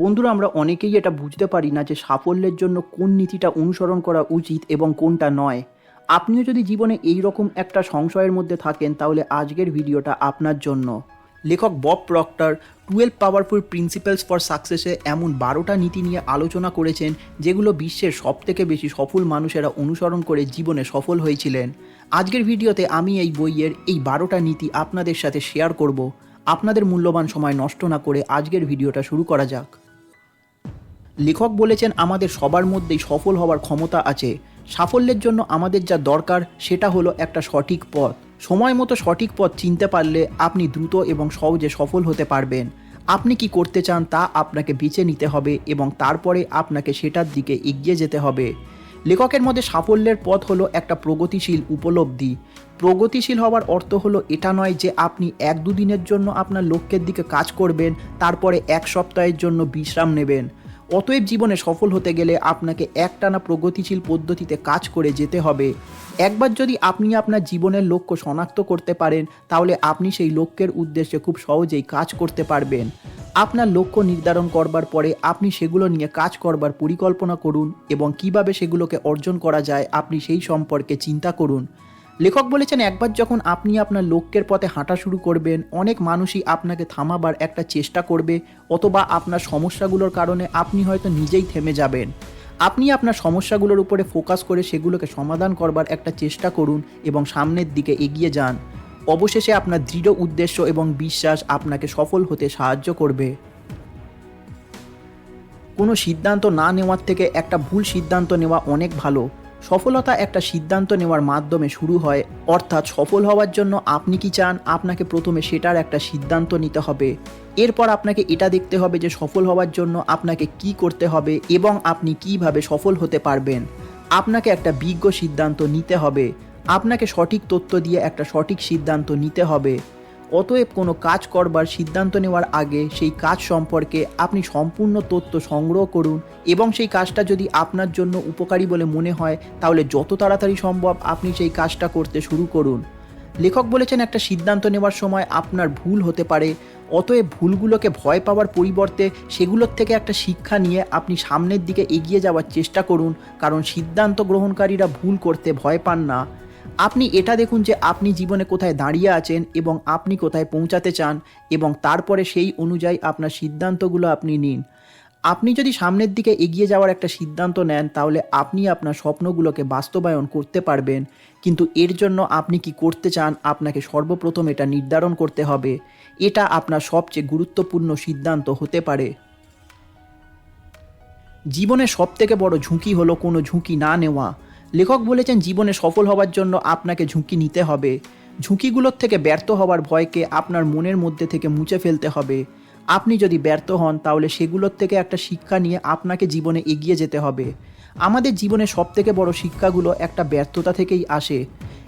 বন্ধুরা, আমরা অনেকেই এটা বুঝতে পারি না যে সাফল্যের জন্য কোন নীতিটা অনুসরণ করা উচিত এবং কোনটা নয়। আপনিও যদি জীবনে এই রকম একটা সংশয়ের মধ্যে থাকেন, তাহলে আজকের ভিডিওটা আপনার জন্য। লেখক Bob Proctor, twelve powerful principles for সাকসেসে এমন বারোটা নীতি নিয়ে আলোচনা করেছেন, যেগুলো বিশ্বের সবথেকে বেশি সফল মানুষেরা অনুসরণ করে জীবনে সফল হয়েছিলেন। আজকের ভিডিওতে আমি এই বইয়ের এই বারোটা নীতি আপনাদের সাথে শেয়ার করব। আপনাদের মূল্যবান সময় নষ্ট না করে আজকের ভিডিওটা শুরু করা যাক। লেখক বলেছেন, আমাদের সবার মধ্যেই সফল হওয়ার ক্ষমতা আছে। সাফল্যের জন্য আমাদের যা দরকার, সেটা হলো একটা সঠিক পথ। সময় মতো সঠিক পথ চিনতে পারলে আপনি দ্রুত এবং সহজে সফল হতে পারবেন। আপনি কি করতে চান, তা আপনাকে বেছে নিতে হবে এবং তারপরে আপনাকে সেটার দিকে এগিয়ে যেতে হবে। লেখকের মধ্যে সাফল্যের পথ হলো একটা প্রগতিশীল উপলব্ধি। প্রগতিশীল হওয়ার অর্থ হলো এটা নয় যে আপনি এক দুদিনের জন্য আপনার লক্ষ্যের দিকে কাজ করবেন, তারপরে এক সপ্তাহের জন্য বিশ্রাম নেবেন। অতএব জীবনে সফল হতে গেলে আপনাকে একটানা প্রগতিশীল পদ্ধতিতে কাজ করে যেতে হবে। একবার যদি আপনি আপনার জীবনের লক্ষ্য শনাক্ত করতে পারেন, তাহলে আপনি সেই লক্ষ্যের উদ্দেশ্যে খুব সহজেই কাজ করতে পারবেন। আপনার লক্ষ্য নির্ধারণ করবার পরে আপনি সেগুলো নিয়ে কাজ করবার পরিকল্পনা করুন এবং কীভাবে সেগুলোকে অর্জন করা যায়, আপনি সেই সম্পর্কে চিন্তা করুন। লেখক বলেছেন, একবার যখন আপনি আপনার লক্ষ্যের পথে হাঁটা শুরু করবেন, অনেক মানুষই আপনাকে থামাবার একটা চেষ্টা করবে, অথবা আপনার সমস্যাগুলোর কারণে আপনি হয়তো নিজেই থেমে যাবেন। আপনি আপনার সমস্যাগুলোর উপরে ফোকাস করে সেগুলোকে সমাধান করবার একটা চেষ্টা করুন এবং সামনের দিকে এগিয়ে যান। অবশেষে আপনার দৃঢ় উদ্দেশ্য এবং বিশ্বাস আপনাকে সফল হতে সাহায্য করবে। কোনো সিদ্ধান্ত না নেওয়ার থেকে একটা ভুল সিদ্ধান্ত নেওয়া অনেক ভালো। সফলতা একটা সিদ্ধান্ত নেওয়ার মাধ্যমে শুরু হয়। অর্থাৎ সফল হওয়ার জন্য আপনি কি চান? আপনাকে প্রথমে সেটার একটা সিদ্ধান্ত নিতে হবে। এরপর আপনাকে এটা দেখতে হবে যে সফল হওয়ার জন্য আপনাকে কি করতে হবে এবং আপনি কীভাবে সফল হতে পারবেন। আপনাকে একটা বিজ্ঞ সিদ্ধান্ত নিতে হবে। আপনাকে সঠিক তথ্য দিয়ে একটা সঠিক সিদ্ধান্ত নিতে হবে। অতএব কোনো কাজ করবার সিদ্ধান্ত নেওয়ার আগে সেই কাজ সম্পর্কে আপনি সম্পূর্ণ তথ্য সংগ্রহ করুন এবং সেই কাজটা যদি আপনার জন্য উপকারী বলে মনে হয়, তাহলে যত তাড়াতাড়ি সম্ভব আপনি সেই কাজটা করতে শুরু করুন। লেখক বলেছেন, একটা সিদ্ধান্ত নেওয়ার সময় আপনার ভুল হতে পারে, অতএব ভুলগুলোকে ভয় পাওয়ার পরিবর্তে সেগুলোর থেকে একটা শিক্ষা নিয়ে আপনি সামনের দিকে এগিয়ে যাওয়ার চেষ্টা করুন, কারণ সিদ্ধান্ত গ্রহণকারীরা ভুল করতে ভয় পান না। আপনি এটা দেখুন যে আপনি জীবনে কোথায় দাঁড়িয়ে আছেন এবং আপনি কোথায় পৌঁছাতে চান এবং তারপরে সেই অনুযায়ী আপনার সিদ্ধান্তগুলো আপনি নিন। আপনি যদি সামনের দিকে এগিয়ে যাওয়ার একটা সিদ্ধান্ত নেন, তাহলে আপনি আপনার স্বপ্নগুলোকে বাস্তবায়ন করতে পারবেন। কিন্তু এর জন্য আপনি কি করতে চান, আপনাকে সর্বপ্রথম এটা নির্ধারণ করতে হবে। এটা আপনার সবচেয়ে গুরুত্বপূর্ণ সিদ্ধান্ত হতে পারে। জীবনের সবথেকে বড় ঝুঁকি হলো কোনো ঝুঁকি না নেওয়া। লেখক বলেছেন, জীবনে সফল হওয়ার জন্য আপনাকে ঝুঁকি নিতে হবে। ঝুঁকিগুলোর থেকে ব্যর্থ হওয়ার ভয়কে আপনার মনের মধ্যে থেকে মুছে ফেলতে হবে। আপনি যদি ব্যর্থ হন, তাহলে সেগুলোর থেকে একটা শিক্ষা নিয়ে আপনাকে জীবনে এগিয়ে যেতে হবে। আমাদের জীবনে সবথেকে বড় শিক্ষাগুলো একটা ব্যর্থতা থেকেই আসে।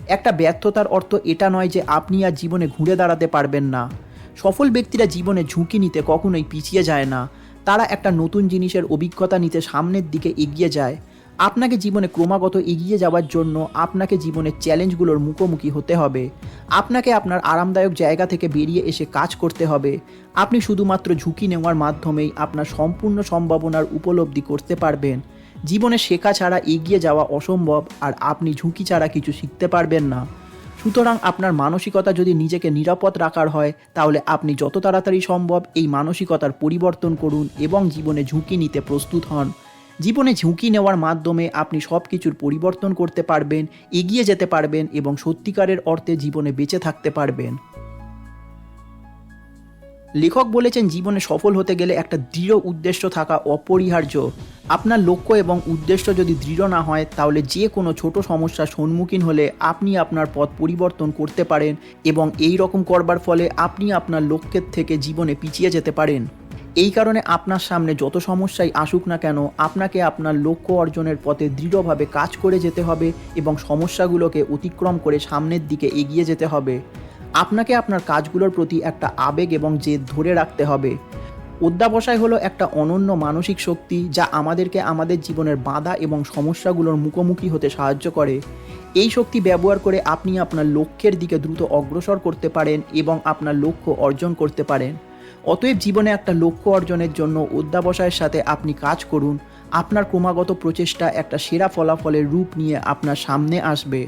একটা ব্যর্থতার অর্থ এটা নয় যে আপনি আর জীবনে ঘুরে দাঁড়াতে পারবেন না। সফল ব্যক্তিরা জীবনে ঝুঁকি নিতে কখনোই পিছিয়ে যায় না। তারা একটা নতুন জিনিসের অভিজ্ঞতা নিতে সামনের দিকে এগিয়ে যায়। আপনাকে জীবনে ক্রমাগত এগিয়ে যাওয়ার জন্য আপনাকে জীবনের চ্যালেঞ্জগুলোর মুখোমুখি হতে হবে। আপনাকে আপনার আরামদায়ক জায়গা থেকে বেরিয়ে এসে কাজ করতে হবে। আপনি শুধুমাত্র ঝুঁকি নেওয়ার মাধ্যমেই আপনার সম্পূর্ণ সম্ভাবনার উপলব্ধি করতে পারবেন। জীবনে শেখা ছাড়া এগিয়ে যাওয়া অসম্ভব আর আপনি ঝুঁকি ছাড়া কিছু শিখতে পারবেন না। সুতরাং আপনার মানসিকতা যদি নিজেকে নিরাপদ রাখার হয়, তাহলে আপনি যত তাড়াতাড়ি সম্ভব এই মানসিকতার পরিবর্তন করুন এবং জীবনে ঝুঁকি নিতে প্রস্তুত হন। জীবনে ঝুঁকি নেওয়ার মাধ্যমে আপনি সব কিছুর পরিবর্তন করতে পারবেন, এগিয়ে যেতে পারবেন এবং সত্যিকারের অর্থে জীবনে বেঁচে থাকতে পারবেন। লেখক বলেছেন, জীবনে সফল হতে গেলে একটা দৃঢ় উদ্দেশ্য থাকা অপরিহার্য। আপনার লক্ষ্য এবং উদ্দেশ্য যদি দৃঢ় না হয়, তাহলে যে কোনো ছোট সমস্যার সম্মুখীন হলে আপনি আপনার পথ পরিবর্তন করতে পারেন এবং এই রকম করবার ফলে আপনি আপনার লক্ষ্যের থেকে জীবনে পিছিয়ে যেতে পারেন। এই কারণে আপনার সামনে যত সমস্যাই আসুক না কেন, আপনাকে আপনার লক্ষ্য অর্জনের পথে দৃঢ়ভাবে কাজ করে যেতে হবে এবং সমস্যাগুলোকে অতিক্রম করে সামনের দিকে এগিয়ে যেতে হবে। আপনাকে আপনার কাজগুলোর প্রতি একটা আবেগ এবং জেদ ধরে রাখতে হবে। অধ্যাবসায় হলো একটা অনন্য মানসিক শক্তি যা আমাদেরকে আমাদের জীবনের বাধা এবং সমস্যাগুলোর মুখোমুখি হতে সাহায্য করে। এই শক্তি ব্যবহার করে আপনি আপনার লক্ষ্যের দিকে দ্রুত অগ্রসর করতে পারেন এবং আপনার লক্ষ্য অর্জন করতে পারেন। অতএব জীবনে একটা লক্ষ্য অর্জনের জন্য অধ্যাবসায়ের সাথে আপনি কাজ করুন। আপনার ক্রমাগত প্রচেষ্টা একটা সেরা ফলাফলের রূপ নিয়ে আপনার সামনে আসবে।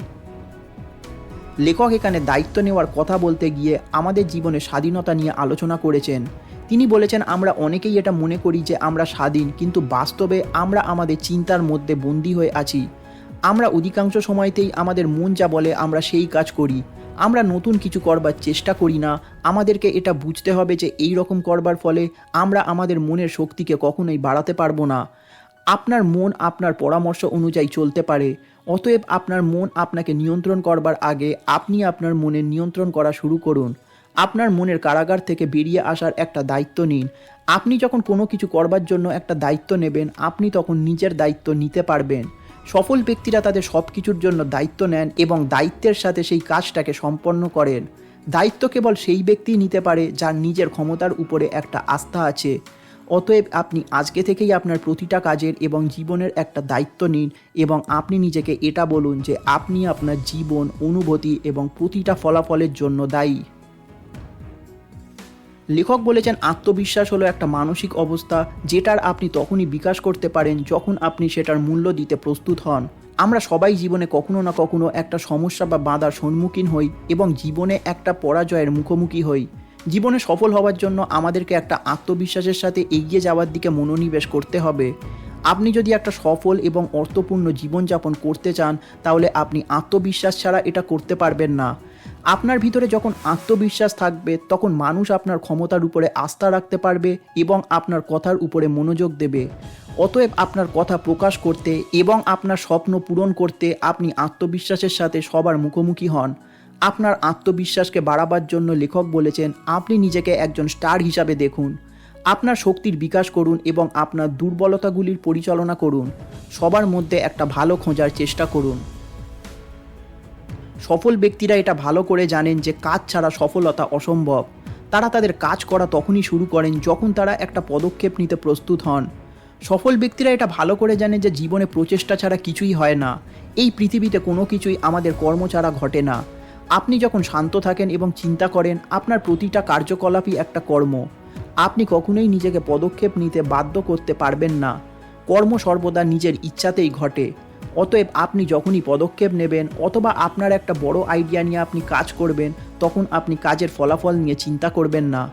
লেখক এখানে দায়িত্ব নেওয়ার কথা বলতে গিয়ে আমাদের জীবনে স্বাধীনতা নিয়ে আলোচনা করেছেন। তিনি বলেছেন, আমরা অনেকেই এটা মনে করি যে আমরা স্বাধীন, কিন্তু বাস্তবে আমরা আমাদের চিন্তার মধ্যে বন্দী হয়ে আছি। আমরা অধিকাংশ সময়তেই আমাদের মন যা বলে আমরা সেই কাজ করি। আমরা নতুন কিছু করবার চেষ্টা করি না। আমাদেরকে এটা বুঝতে হবে যে এই রকম করবার ফলে আমরা আমাদের মনের শক্তিকে কখনোই বাড়াতে পারব না। আপনার মন আপনার পরামর্শ অনুযায়ী চলতে পারে। অতএব আপনার মন আপনাকে নিয়ন্ত্রণ করবার আগে আপনি আপনার মনের নিয়ন্ত্রণ করা শুরু করুন। আপনার মনের কারাগার থেকে বেরিয়ে আসার একটা দায়িত্ব নিন। আপনি যখন কোনো কিছু করবার জন্য একটা দায়িত্ব নেবেন, আপনি তখন নিজের দায়িত্ব নিতে পারবেন। সফল ব্যক্তিরা তাদের সব কিছুর জন্য দায়িত্ব নেন এবং দায়িত্বের সাথে সেই কাজটাকে সম্পন্ন করেন। দায়িত্ব কেবল সেই ব্যক্তিই নিতে পারে যার নিজের ক্ষমতার উপরে একটা আস্থা আছে। অতএব আপনি আজকে থেকেই আপনার প্রতিটা কাজের এবং জীবনের একটা দায়িত্ব নিন এবং আপনি নিজেকে এটা বলুন যে আপনি আপনার জীবন, অনুভূতি এবং প্রতিটা ফলাফলের জন্য দায়ী। লেখক বলেছেন, আত্মবিশ্বাস হলো একটা মানসিক অবস্থা যেটার আপনি তখনই বিকাশ করতে পারেন যখন আপনি সেটার মূল্য দিতে প্রস্তুত হন। আমরা সবাই জীবনে কখনো না কখনো একটা সমস্যা বা বাধার সম্মুখীন হই এবং জীবনে একটা পরাজয়ের মুখোমুখি হই। জীবনে সফল হওয়ার জন্য আমাদেরকে একটা আত্মবিশ্বাসের সাথে এগিয়ে যাওয়ার দিকে মনোনিবেশ করতে হবে। আপনি যদি একটা সফল এবং অর্থপূর্ণ জীবনযাপন করতে চান, তাহলে আপনি আত্মবিশ্বাস ছাড়া এটা করতে পারবেন না। আপনার ভিতরে যখন আত্মবিশ্বাস থাকবে, তখন মানুষ আপনার ক্ষমতার উপরে আস্থা রাখতে পারবে এবং আপনার কথার উপরে মনোযোগ দেবে। অতএব আপনার কথা প্রকাশ করতে এবং আপনার স্বপ্ন পূরণ করতে আপনি আত্মবিশ্বাসের সাথে সবার মুখোমুখি হন। আপনার আত্মবিশ্বাসকে বাড়াবার জন্য লেখক বলেছেন, আপনি নিজেকে একজন স্টার হিসাবে দেখুন। আপনার শক্তির বিকাশ করুন এবং আপনার দুর্বলতাগুলির পরিচালনা করুন। সবার মধ্যে একটা ভালো খোঁজার চেষ্টা করুন। সফল ব্যক্তিরা এটা ভালো করে জানেন যে কাজ ছাড়া সফলতা অসম্ভব। তারা তাদের কাজ করা তখনই শুরু করেন যখন তারা একটা পদক্ষেপ নিতে প্রস্তুত হন। সফল ব্যক্তিরা এটা ভালো করে জানেন যে জীবনে প্রচেষ্টা ছাড়া কিছুই হয় না। এই পৃথিবীতে কোনো কিছুই আমাদের কর্ম ছাড়া ঘটে না। আপনি যখন শান্ত থাকেন এবং চিন্তা করেন, আপনার প্রতিটা কার্যকলাপই একটা কর্ম। আপনি কখনোই নিজেকে পদক্ষেপ নিতে বাধ্য করতে পারবেন না। কর্ম সর্বদা নিজের ইচ্ছাতেই ঘটে। অতএব আপনি যখনই পদক্ষেপ নেবেন অথবা আপনার একটা বড় আইডিয়া নিয়ে আপনি কাজ করবেন, তখন আপনি কাজের ফলাফল নিয়ে চিন্তা করবেন না।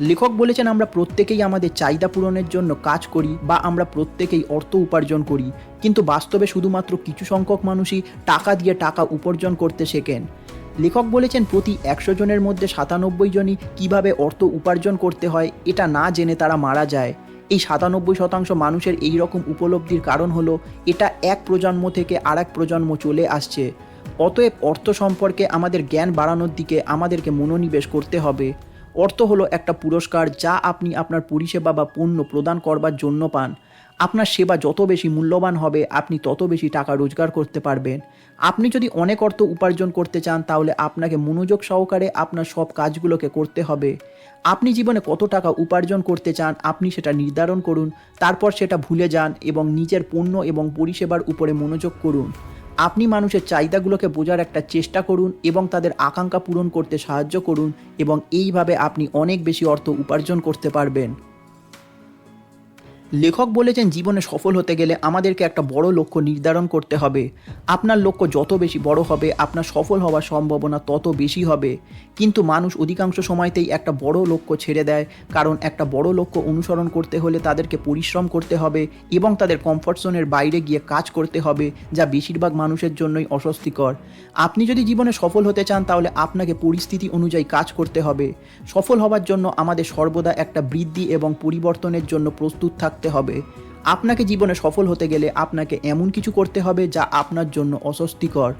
লেখক বলেছেন, আমরা প্রত্যেকেই আমাদের চাহিদা পূরণের জন্য কাজ করি বা আমরা প্রত্যেকেই অর্থ উপার্জন করি। কিন্তু বাস্তবে শুধুমাত্র কিছু সংখ্যক মানুষই টাকা দিয়ে টাকা উপার্জন করতে শেখেন। লেখক বলেছেন, প্রতি একশো জনের মধ্যে সাতানব্বই জনই কীভাবে অর্থ উপার্জন করতে হয়, এটা না জেনে তারা মারা যায়। এই সাতানব্বই শতাংশ মানুষের এই রকম উপলব্ধির কারণ হলো এটা এক প্রজন্ম থেকে আর এক প্রজন্ম চলে আসছে। অতএব অর্থ সম্পর্কে আমাদের জ্ঞান বাড়ানোর দিকে আমাদেরকে মনোনিবেশ করতে হবে। অর্থ হলো একটা পুরস্কার যা আপনি আপনার পরিষেবা বা পণ্য প্রদান করবার জন্য পান। আপনার সেবা যত বেশি মূল্যবান হবে, আপনি তত বেশি টাকা রোজগার করতে পারবেন। আপনি যদি অনেক অর্থ উপার্জন করতে চান, তাহলে আপনাকে মনোযোগ সহকারে আপনার সব কাজগুলোকে করতে হবে। আপনি জীবনে কত টাকা উপার্জন করতে চান, আপনি সেটা নির্ধারণ করুন, তারপর সেটা ভুলে যান এবং নিজের পণ্য এবং পরিষেবার উপরে মনোযোগ করুন। আপনি মানুষের চাহিদাগুলোকে বোঝার একটা চেষ্টা করুন এবং তাদের আকাঙ্ক্ষা পূরণ করতে সাহায্য করুন এবং এইভাবে আপনি অনেক বেশি অর্থ উপার্জন করতে পারবেন। লেখক বলেছেন জীবনে সফল হতে গেলে আমাদেরকে একটা বড় লক্ষ্য নির্ধারণ করতে হবে। আপনার লক্ষ্য যত বেশি বড় হবে, আপনার সফল হওয়ার সম্ভাবনা তত বেশি হবে। কিন্তু মানুষ অধিকাংশ সময়তেই একটা বড় লক্ষ্য ছেড়ে দেয়, কারণ একটা বড় লক্ষ্য অনুসরণ করতে হলে তাদেরকে পরিশ্রম করতে হবে এবং তাদের কমফর্ট জোনের বাইরে গিয়ে কাজ করতে হবে, যা বেশিরভাগ মানুষের জন্যই অস্বস্তিকর। আপনি যদি জীবনে সফল হতে চান, তাহলে আপনাকে পরিস্থিতি অনুযায়ী কাজ করতে হবে। সফল হওয়ার জন্য আমাদের সর্বদা একটা বৃদ্ধি এবং পরিবর্তনের জন্য প্রস্তুত থাকতে হবে। আপনাকে জীবনে সফল হতে গেলে আপনাকে এমন কিছু করতে হবে যা আপনার জন্য অস্বস্তিকর।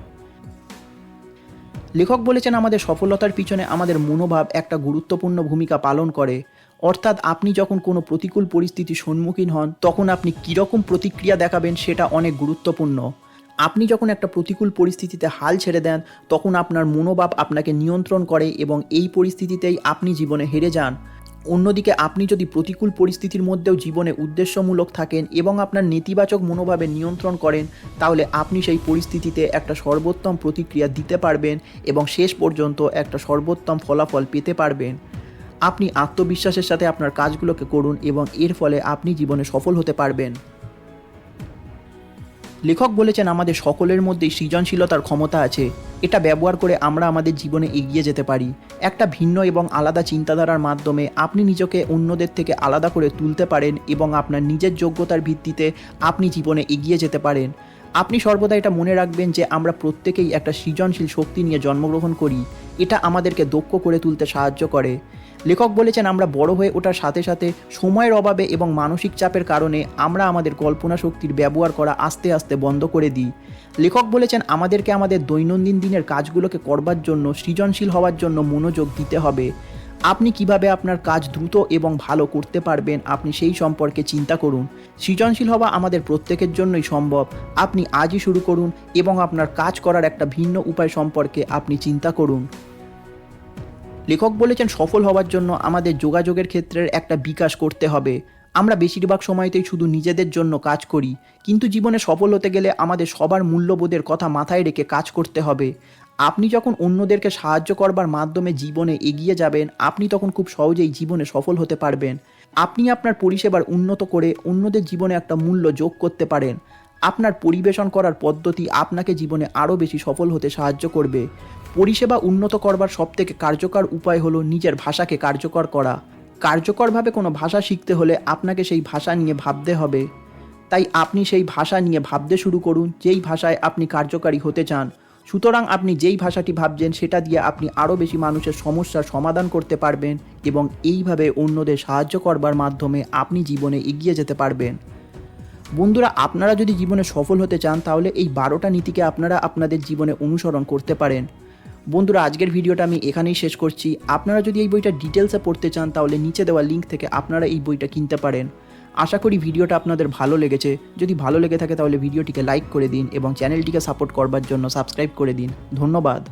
লেখক বলেছেন, আমাদের সফলতার পিছনে আমাদের মনোভাব একটা গুরুত্বপূর্ণ ভূমিকা পালন করে। অর্থাৎ আপনি যখন কোনো প্রতিকূল পরিস্থিতির সম্মুখীন হন, তখন আপনি কীরকম প্রতিক্রিয়া দেখাবেন সেটা অনেক গুরুত্বপূর্ণ। আপনি যখন একটা প্রতিকূল পরিস্থিতিতে হাল ছেড়ে দেন, তখন আপনার মনোভাব আপনাকে নিয়ন্ত্রণ করে এবং এই পরিস্থিতিতেই আপনি জীবনে হেরে যান। অন্যদিকে আপনি যদি প্রতিকূল পরিস্থিতির মধ্যেও জীবনে উদ্দেশ্যমূলক থাকেন এবং আপনার নেতিবাচক মনোভাবে নিয়ন্ত্রণ করেন, তাহলে আপনি সেই পরিস্থিতিতে একটা সর্বোত্তম প্রতিক্রিয়া দিতে পারবেন এবং শেষ পর্যন্ত একটা সর্বোত্তম ফলাফল পেতে পারবেন। আপনি আত্মবিশ্বাসের সাথে আপনার কাজগুলোকে করুন এবং এর ফলে আপনি জীবনে সফল হতে পারবেন। লেখক বলেছেন, আমাদের সকলের মধ্যে সৃজনশীলতার ক্ষমতা আছে। এটা ব্যবহার করে আমরা আমাদের জীবনে এগিয়ে যেতে পারি। একটা ভিন্ন এবং আলাদা চিন্তাধারার মাধ্যমে আপনি নিজেকে অন্যদের থেকে আলাদা করে তুলতে পারেন এবং আপনার নিজের যোগ্যতার ভিত্তিতে আপনি জীবনে এগিয়ে যেতে পারেন। আপনি সর্বদা এটা মনে রাখবেন যে আমরা প্রত্যেকেই একটা সৃজনশীল শক্তি নিয়ে জন্মগ্রহণ করি। এটা আমাদেরকে দক্ষ করে তুলতে সাহায্য করে। লেখক বলেছেন, আমরা বড় হয়ে ওঠার সাথে সাথে সময়ের অভাবে এবং মানসিক চাপের কারণে আমরা আমাদের কল্পনা শক্তির ব্যবহার করা আস্তে আস্তে বন্ধ করে দিই। লেখক বলেছেন, আমাদেরকে আমাদের দৈনন্দিন দিনের কাজগুলোকে করবার জন্য, সৃজনশীল হওয়ার জন্য মনোযোগ দিতে হবে। আপনি কীভাবে আপনার কাজ দ্রুত এবং ভালো করতে পারবেন আপনি সেই সম্পর্কে চিন্তা করুন। সৃজনশীল হওয়া আমাদের প্রত্যেকের জন্যই সম্ভব। আপনি আজই শুরু করুন এবং আপনার কাজ করার একটা ভিন্ন উপায় সম্পর্কে আপনি চিন্তা করুন। লেখক বলেছেন, সফল হওয়ার জন্য আমাদের যোগাযোগের ক্ষেত্রের একটা বিকাশ করতে হবে। আমরা বেশিরভাগ সময়তেই শুধু নিজেদের জন্য কাজ করি, কিন্তু জীবনে সফল হতে গেলে আমাদের সবার মূল্যবোধের কথা মাথায় রেখে কাজ করতে হবে। আপনি যখন অন্যদেরকে সাহায্য করবার মাধ্যমে জীবনে এগিয়ে যাবেন, আপনি তখন খুব সহজেই জীবনে সফল হতে পারবেন। আপনি আপনার পরিষেবার উন্নত করে অন্যদের জীবনে একটা মূল্য যোগ করতে পারেন। আপনার পরিবেশন করার পদ্ধতি আপনাকে জীবনে আরও বেশি সফল হতে সাহায্য করবে। পরিষেবা উন্নত করবার সবথেকে কার্যকর উপায় হলো নিজের ভাষাকে কার্যকর করা। কার্যকরভাবে কোনো ভাষা শিখতে হলে আপনাকে সেই ভাষা নিয়ে ভাবতে হবে। তাই আপনি সেই ভাষা নিয়ে ভাবতে শুরু করুন, যেই ভাষায় আপনি কার্যকারী হতে চান। সুতরাং আপনি যেই ভাষাটি ভাবছেন সেটা দিয়ে আপনি আরও বেশি মানুষের সমস্যার সমাধান করতে পারবেন এবং এইভাবে অন্যদের সাহায্য করবার মাধ্যমে আপনি জীবনে এগিয়ে যেতে পারবেন। বন্ধুরা, আপনারা যদি জীবনে সফল হতে চান, তাহলে এই বারোটা নীতিকে আপনারা আপনাদের জীবনে অনুসরণ করতে পারেন। বন্ধুরা, আজকের ভিডিওটা আমি এখানেই শেষ করছি। আপনারা যদি এই বইটা ডিটেলসে পড়তে চান, তাহলে নিচে দেওয়া লিঙ্ক থেকে আপনারা এই বইটা কিনতে পারেন। আশা করি ভিডিওটা আপনাদের ভালো লেগেছে। যদি ভালো লেগে থাকে তাহলে ভিডিওটিকে লাইক করে দিন এবং চ্যানেলটিকে সাপোর্ট করবার জন্য সাবস্ক্রাইব করে দিন। ধন্যবাদ।